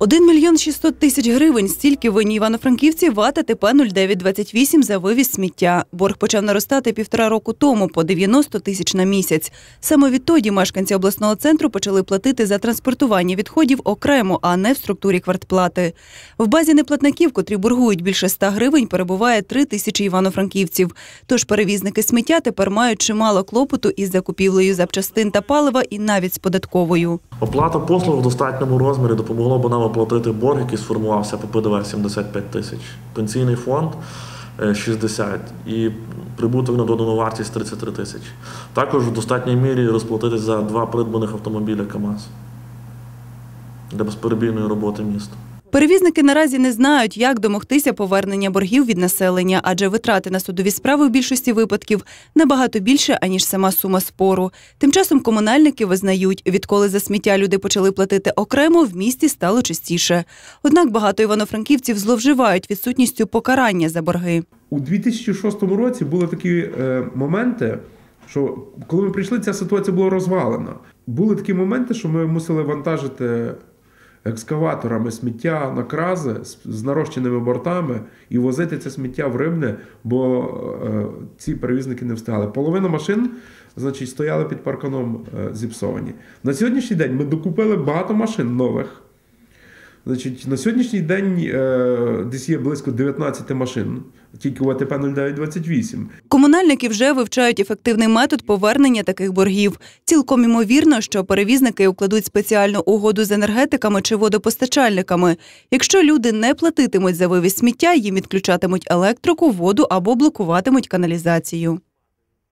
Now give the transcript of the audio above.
1 мільйон 600 тисяч гривень. Стільки винні івано-франківці ВАТ ТП 0928 за вивіз сміття. Борг почав наростати півтора року тому по 90 тисяч на місяць. Саме відтоді мешканці обласного центру почали платити за транспортування відходів окремо, а не в структурі квартплати. В базі неплатників, котрі боргують більше 100 гривень, перебуває 3 тисячі івано-франківців. Тож перевізники сміття тепер мають чимало клопоту із закупівлею запчастин та палива і навіть з податковою. Оплата послуг в достатньому розмірі допомогло б нам оплатити борг, який сформувався по ПДВ 75 тисяч, пенсійний фонд е, 60 і прибуток на додану вартість 33 тисячі. Також в достатній мірі розплатити за два придбаних автомобіля КАМАЗ для безперебійної роботи міста. Перевізники наразі не знають, як домогтися повернення боргів від населення, адже витрати на судові справи в більшості випадків набагато більше, аніж сама сума спору. Тим часом комунальники визнають, відколи за сміття люди почали платити окремо, в місті стало частіше. Однак багато івано-франківців зловживають відсутністю покарання за борги. У 2006 році були такі е, моменти, що коли ми прийшли, ця ситуація була розвалена. Були такі моменти, що ми мусили вантажити екскаваторами сміття на крази з, нарощеними бортами і возити це сміття в Рибне, бо е, ці перевізники не встигали. Половина машин значить, стояли під парканом е, зіпсовані. На сьогоднішній день ми докупили багато машин нових. Значить, на сьогоднішній день е, десь є близько 19 машин, тільки у АТП 0928. Комунальники вже вивчають ефективний метод повернення таких боргів. Цілком імовірно, що перевізники укладуть спеціальну угоду з енергетиками чи водопостачальниками. Якщо люди не платитимуть за вивіз сміття, їм відключатимуть електрику, воду або блокуватимуть каналізацію.